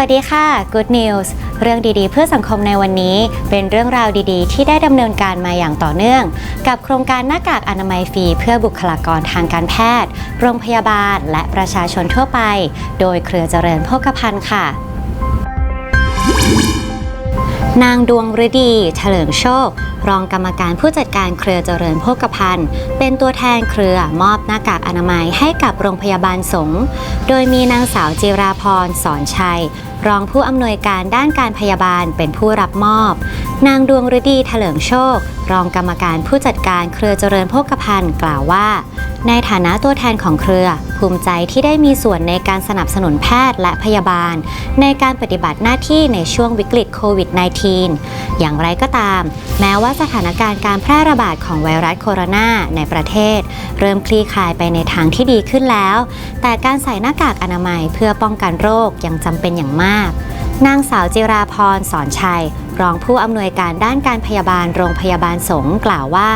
วัสดีค่ะ Good News เรื่องดีๆ เพื่อสังคมในวันนี้เป็นเรื่องราวดีๆ ที่ได้ดำเนินการมาอย่างต่อเนื่อง กับโครงการหน้ากากอนามัยฟรีเพื่อบุคลากรทางการแพทย์ โรงพยาบาลและประชาชนทั่วไป โดยเครือเจริญโภคภัณฑ์ค่ะ นางดวงฤดี เฉลิมโชค รองกรรมการผู้จัดการเครือเจริญโภคภัณฑ์ เป็นตัวแทนเครือมอบหน้ากากอนามัยให้กับโรงพยาบาลสงฆ์โดยมีนางสาวจิราพรสอนชัย รองผู้อำนวยการด้านการพยาบาลเป็นผู้รับมอบ นางดวงฤดีเถลิงโชค รองกรรมการผู้จัดการเครือเจริญโภคภัณฑ์กล่าวว่า ในฐานะตัวแทนของเครือ ภูมิใจที่ได้มีส่วนในการสนับสนุนแพทย์และพยาบาล ในการปฏิบัติหน้าที่ในช่วงวิกฤตโควิด -19 อย่างไรก็ตาม แม้ว่าสถานการณ์การแพร่ระบาดของไวรัสโคโรนาในประเทศ เริ่มคลี่คลายไปในทางที่ดีขึ้นแล้ว แต่การใส่หน้ากากอนามัยเพื่อป้องกันโรคยังจำเป็นอย่างมากนางสาวจิราพรสอนชัย รองผู้อำนวยการด้านการพยาบาลโรงพยาบาลสงฆ์กล่าวว่า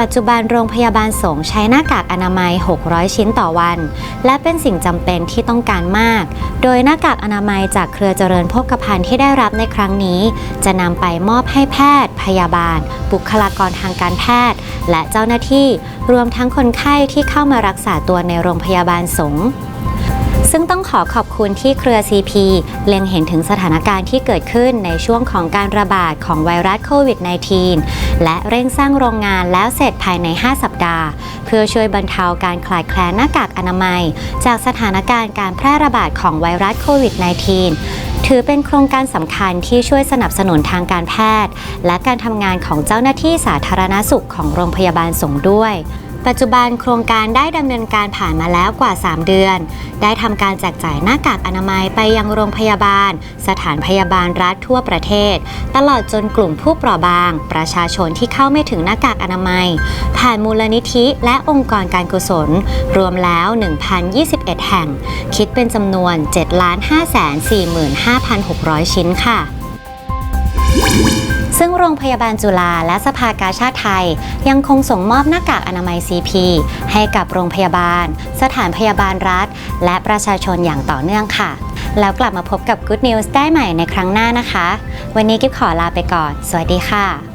ปัจจุบันโรงพยาบาลสงฆ์ใช้หน้ากากอนามัย 600 ชิ้นต่อวัน และเป็นสิ่งจำเป็นที่ต้องการมาก โดยหน้ากากอนามัยจากเครือเจริญโภคภัณฑ์ที่ได้รับในครั้งนี้ จะนำไปมอบให้แพทย์ พยาบาล บุคลากรทางการแพทย์ และเจ้าหน้าที่ รวมทั้งคนไข้ที่เข้ามารักษาตัวในโรงพยาบาลสงฆ์ซึ่งต้อง ขอขอบคุณที่เครือ CP เล็งเห็นถึงสถานการณ์ที่เกิดขึ้นในช่วงของการระบาดของไวรัสโควิด -19 และเร่งสร้างโรงงานแล้วเสร็จภายใน 5 สัปดาห์ เพื่อช่วยบรรเทาการคลายแคลนหน้ากากอนามัย จากสถานการณ์การแพร่ระบาดของไวรัสโควิด -19 ถือเป็นโครงการสำคัญที่ช่วยสนับสนุนทางการแพทย์ และการทำงานของเจ้าหน้าที่สาธารณสุขของโรงพยาบาลสงด้วย ปัจจุบันโครงการได้ดำเนินการผ่านมาแล้วกว่า 3 เดือน ได้ทำการแจกจ่ายหน้ากากอนามัยไปยังโรงพยาบาล สถานพยาบาลรัฐทั่วประเทศ ตลอดจนกลุ่มผู้เปราะบาง ประชาชนที่เข้าไม่ถึงหน้ากากอนามัย ผ่านมูลนิธิและองค์กรการกุศล รวมแล้ว 1,021 แห่ง คิดเป็นจำนวน 7,545,600 ชิ้นค่ะ ซึ่งโรงพยาบาลจุฬาและสภากาชาติไทย ยังคงส่งมอบหน้ากากอนามัย CP ให้กับโรงพยาบาล สถานพยาบาลรัฐ และประชาชนอย่างต่อเนื่องค่ะ แล้วกลับมาพบกับ Good News ได้ใหม่ในครั้งหน้านะคะ วันนี้กิ๊บขอลาไปก่อน สวัสดีค่ะ